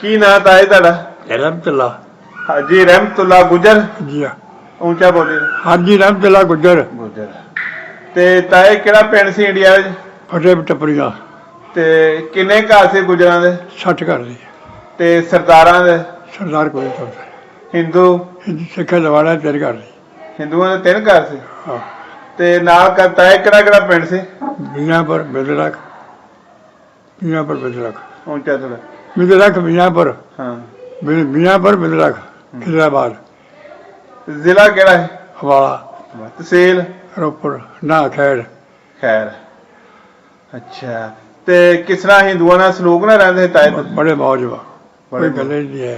ਕੀ ਨਾਂ ਤਾਏ ਤੁਹਾਡਾ? ਰਹਿਮਤੁਲਾ। ਹਾਂਜੀ ਰਹਿਮਤੁਲਾ ਗੁਜਰ। ਜੀ ਉੱਚਾ ਬੋਲੇ। ਹਾਂਜੀ ਰਹਿਮਤੁਲਾ ਗੁਜਰ। ਗੁਜਰ। ਤੇ ਤਾਏ ਕਿਹੜਾ ਪਿੰਡ ਸੀ ਇੰਡੀਆ ਵਿੱਚ? ਫਟੇ ਟੱਪਰੀਆ ਤੇ ਕਿੰਨੇ ਘਰ ਸੀ ਗੁਜਰਾਂ ਦੇ? 60 ਘਰ ਸੀ। ਤੇ ਸਰਦਾਰਾਂ ਦੇ? ਸਰਦਾਰ ਕੋਈ ਨਹੀਂ ਹਿੰਦੂ। ਸਿੱਖ ਲਵਾੜਾ ਤਿੰਨ ਘਰ ਸੀ। ਹਿੰਦੂਆਂ ਦੇ ਤਿੰਨ ਘਰ ਸੀ? ਤੇ ਨਾਲ ਕਰਤਾ ਹੈ ਕਿਹੜਾ ਕਿਹੜਾ ਪਿੰਡ ਸੀ? ਬੀਆਂਪੁਰ ਬਿਦਲਕ ਬੀਆਂਪੁਰ ਬਿਦਲਕ ਹੁਣ ਚੱਲ ਉੱਚਾ ਥੋੜਾ बेदरक मियाँ पर ਹਾਂ मियाँ पर बेदरक खिजराबाद ਜ਼ਿਲ੍ਹਾ ਕਿਹੜਾ ਹੈ हवाला ਤਹਿਸੀਲ रोपड़ ना खैर ਖੈਰ ਅੱਛਾ ਤੇ ਕਿਸ ਤਰ੍ਹਾਂ ਹਿੰਦੂਆਂ ਨਾਲ ਸਲੂਕ ਨਾਲ ਰਹਿੰਦੇ ਸੀ ਤਾਏ ਤੁਸੀਂ? बड़े मौज वा बड़े कोई गल ही नहीं है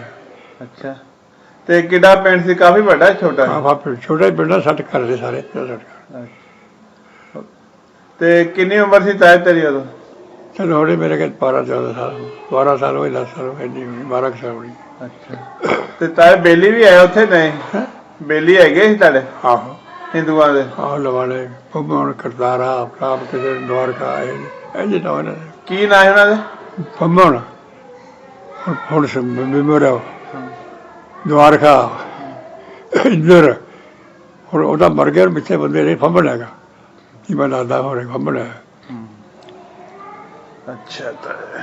ਅੱਛਾ ਤੇ ਕਿਹੜਾ ਪਿੰਡ ਸੀ ਕਾਫੀ ਵੱਡਾ ਹੈ, ਛੋਟਾ ਹੈ? आप आप छोटे पिंड सट कर दे सारे सट कर ਤੇ ਕਿੰਨੀ ਉਮਰ ਸੀ ਤਾਏ ਤੇਰੀ ਉਦੋਂ चलो होने मेरे के बारह चौदह साल बारह साल हो दस साल हो नहीं हुई बारह साल हुई ਅੱਛਾ ਤੇ ਤਾਏ ਬੇਲੀ ਵੀ ਆਏ ਉੱਥੇ ਨਹੀਂ ਹੈਂ? ਬੇਲੀ ਹੈਗੇ ਸੀ ਤੁਹਾਡੇ आहो ਹਿੰਦੂਆਂ ਦੇ ਆਹ ਲਵਾਲੇ ਫੰਮਣ ਕਰਤਾਰਾ ਪ੍ਰਾਪ ਕਿਸੇ ਦਵਾਰਕਾ ਆਏ ਇਹ ਜੇ ਨਾ ਨਾ ਕੀ ਨਾਂ ਹੈ ਉਹਨਾਂ ਦੇ ਫੰਮਣ ਹੁਣ ਸਭ ਬਿਮਰਾ ਦਵਾਰਕਾ ਇੱਧਰ ਹੁਣ ਉਹਦਾ ਮਰ ਗਿਆ ਪਿੱਛੇ ਬੰਦੇ ਨੇ ਫੰਮਣ ਹੈਗਾ ਕੀ ਬਣਾਦਾ ਹੋਰੇ ਫੰਮਣ ਹੈ ਅੱਛਾ ਤਾਏ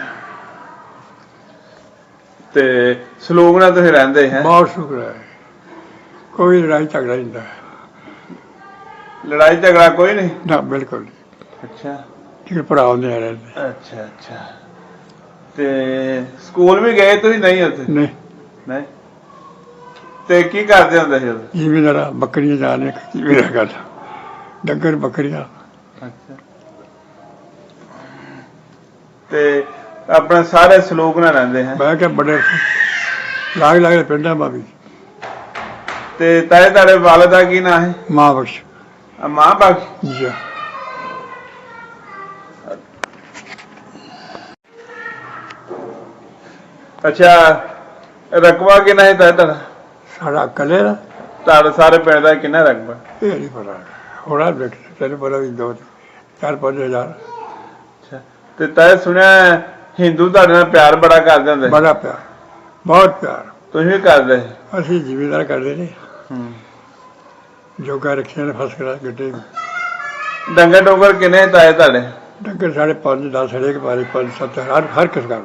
ਤੇ ਸਲੂਕ ਨਾਲ ਤੁਸੀਂ ਰਹਿੰਦੇ ਹੈ? ਬਹੁਤ ਸ਼ੁਕਰ ਹੈ। ਕੋਈ ਲੜਾਈ ਝਗੜਾ ਨਹੀਂ ਹੁੰਦਾ। ਲੜਾਈ ਝਗੜਾ ਕੋਈ ਨਹੀਂ? ਨਾ ਬਿਲਕੁਲ ਅੱਛਾ। ਠੀਕ ਭਰਾ ਹੁੰਦੇ ਆ ਰਹਿੰਦੇ। ਅੱਛਾ ਅੱਛਾ। ਤੇ ਸਕੂਲ ਵੀ ਗਏ ਤੁਸੀਂ? ਨਹੀਂ ਉੱਥੇ? ਨਹੀਂ। ਨਹੀਂ। ਤੇ ਕੀ ਕਰਦੇ ਹੁੰਦੇ ਸੀ ਜਿਵੇਂ ਜਰਾ ਬੱਕਰੀਆਂ ਜਾਣੇ ਜਿਵੇਂ ਗੱਲ ਡੰਗਰ ਬੱਕਰੀਆਂ। ਅੱਛਾ। ਤੇ ਆਪਣੇ ਸਾਰੇ ਸਲੂਕ ਨਾਲ ਰਹਿੰਦੇ ਹੈ। ਮੈਂ ਕਿਹਾ ਬੜੇ ਲਾਗ ਲਾਗ ਪਿੰਡਾਂ ਵੀ। ਤੇ ਤਾਏ ਤੁਹਾਡੇ ਵਾਲਦਾ ਕੀ ਨਾਂ ਹੈ? ਮਾਂ ਬਖਸ਼। ਆ ਮਾਂ ਬਖਸ਼? ਜੀ ਅੱਛਾ ਰਕਬਾ ਕਿੰਨਾ ਹੈ ਤਾਏ ਤੁਹਾਡਾ ਸਾਡਾ ਕਲੇ ਦਾ। ਤੁਹਾਡੇ ਸਾਰੇ ਪਿੰਡ ਦਾ ਕਿੰਨਾ ਰਕਬਾ? ਇਹ ਨਹੀਂ ਪਤਾ। ਹੋਣਾ ਦੇਖ ਤੈਨੂੰ ਪਤਾ ਵੀ ਦੋ ਚਾਰ ਪੰਜ ਹਜ਼ਾਰ। ਤੇ ਤਾਏ ਸੁਣਿਆ ਹਿੰਦੂ ਤੁਹਾਡੇ ਨਾਲ ਪਿਆਰ ਬੜਾ ਕਰਦੇ ਹੁੰਦੇ ਬੜਾ ਪਿਆਰ ਬਹੁਤ ਪਿਆਰ। ਤੁਸੀਂ ਵੀ ਕਰਦੇ ਅਸੀਂ ਜ਼ਿਮੀਦਾਰ ਕਰਦੇ ਨੇ ਹੂੰ। ਜੋਗਾ ਰੱਖਿਆ ਨੇ ਫਸ ਕਰਾ ਗੱਡੇ ਡੰਗਰ ਡੋਗਰ ਕਿੰਨੇ ਤਾਏ ਤੁਹਾਡੇ? ਡੰਗਰ ਸਾਡੇ ਪੰਜ 10 ਹਰੇਕ ਵਾਰੀ ਪੰਜ ਸੱਤ ਹਰ ਹਰ ਕਿਸ ਦਾ।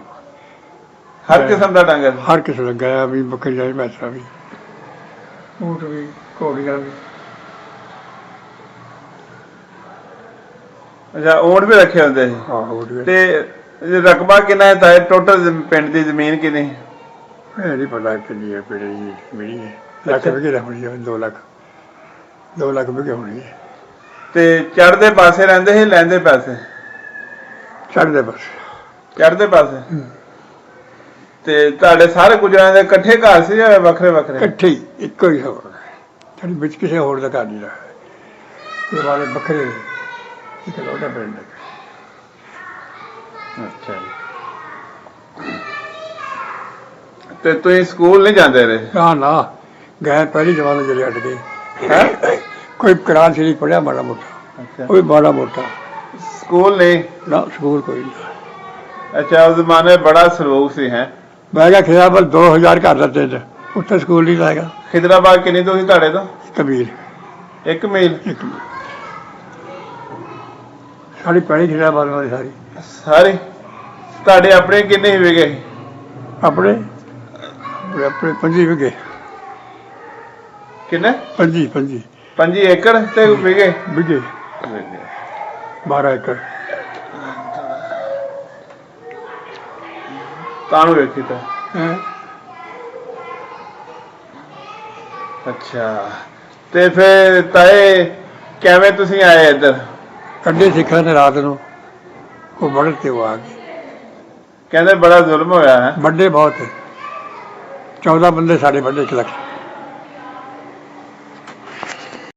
ਹਰ ਕਿਸਮ ਦਾ ਡੰਗਰ? ਹਰ ਕਿਸ ਦਾ ਗਿਆ ਵੀ ਬੱਕਰੀਆਂ ਵੀ ਮੈਸਾਂ ਵੀ। ਊਂਟ ਵੀ ਘੋੜੀਆਂ ਵੀ। ਅੱਛਾ ਊਂਟ ਵੀ ਰੱਖੇ ਹੁੰਦੇ ਸੀ? ਵੀ ਤੇ ਇਹ ਰਕਬਾ ਕਿੰਨਾ ਹੈ? ਤਾਏ ਟੋਟਲ ਪਿੰਡ ਦੀ ਜ਼ਮੀਨ ਕਿੰਨੀ? ਨਹੀਂ ਪਤਾ ਕਿੰਨੀ ਹੈ ਦੀ ਮਿਲੀ ਹੈ। ਲੱਖ ਅੱਛਾ। ਵੀ ਹੋਣੀ ਹੈ 2 ਲੱਖ। 2 ਲੱਖ ਵੀ ਹੋਣੀ ਹੈ। ਤੇ ਚੜ੍ਹਦੇ ਪਾਸੇ ਰਹਿੰਦੇ ਸੀ ਲੈਂਦੇ ਪਾਸੇ? ਚੜ੍ਹਦੇ ਬਸ ਚੜ੍ਹਦੇ ਪਾਸੇ। ਤੇ ਤੁਹਾਡੇ ਸਾਰੇ ਗੁਜਰਾਂ ਦੇ ਇਕੱਠੇ ਘਰ ਸੀ ਜਾਂ ਵੱਖਰੇ ਵੱਖਰੇ? ਇਕੱਠੇ ਇੱਕੋ ਹੀ ਹੋ ਸਾਡੀ ਵਿੱਚ ਕਿਸੇ ਹੋਰ ਦਾ ਘਰ ਨਹੀਂ ਰਹਾ। ਇਹ ਵਾਲੇ ਬੱਕਰੇ ਪਿੰਡ ਅੱਛਾ ਤੇ ਤੁਸੀਂ ਸਕੂਲ ਨਹੀਂ ਜਾਂਦੇ ਰਹੇ? ਨਾ ਨਾ। ਗਏ ਪਹਿਲੀ ਜਵਾਨ ਜਿਹੜੇ ਹਟ ਗਏ। ਹੈਂ? ਕੋਈ ਕੁਰਾਨ ਸ਼ਰੀਫ ਪੜਿਆ ਮਾੜਾ ਮੋਟਾ। ਅੱਛਾ। ਉਹ ਵੀ ਮਾੜਾ ਮੋਟਾ। ਸਕੂਲ ਨਹੀਂ? ਨਾ ਸਕੂਲ ਕੋਈ ਨਹੀਂ। ਅੱਛਾ ਉਸ ਜ਼ਮਾਨੇ ਬੜਾ ਸਲੂਕ ਸੀ ਹੈ? ਮੈਂ ਕਿਹਾ ਖਿਆਬਲ 2000 ਘਰ ਦਾ ਤਿੰਨ। ਉੱਥੇ ਸਕੂਲ ਨਹੀਂ ਲਾਏਗਾ ਖਿਦਰਾਬਾਦ ਕਿੰਨੀ ਸੀ ਤੁਹਾਡੇ ਤੋਂ? ਕਬੀਰ ਇੱਕ ਮੀਲ? ਇੱਕ ਸਾਡੀ ਪਹਿਲੀ ਖਿਆਬਲ ਵਾਲੀ ਸਾਰੀ। ਸਾਰੀ? ਤੁਹਾਡੇ ਆਪਣੇ ਕਿੰਨੇ ਹੀ ਵਿਗੇ? ਆਪਣੇ? ਆਪਣੇ- ਆਪਣੇ ਪੰਜੀ ਵਿਗੇ। ਕਿੰਨੇ? ਪੰਜੀ ਪੰਜੀ। 5 ਏਕੜ ਤੇ ਵਿਗੇ? ਵਿਗੇ। 12 ਏਕੜ। ਕਾਹਨੂੰ ਵੇਖੀ ਤਾਂ? ਹੈਂ? ਅੱਛਾ। ਤੇ ਫਿਰ ਤਾਏ ਕਿਵੇਂ ਤੁਸੀਂ ਆਏ ਇੱਧਰ? ਕੱਢੇ ਸਿੱਖਾਂ ਨੇ ਰਾਤ ਨੂੰ ਉਹ ਬੜੇ ਤੇ ਉਹ ਆ ਗਏ। ਕਹਿੰਦੇ ਬੜਾ ਜ਼ੁਲਮ ਹੋਇਆ ਹੈ। ਵੱਡੇ ਬਹੁਤ 14 ਬੰਦੇ ਸਾਡੇ ਵੱਡੇ ਚ ਲੱਖ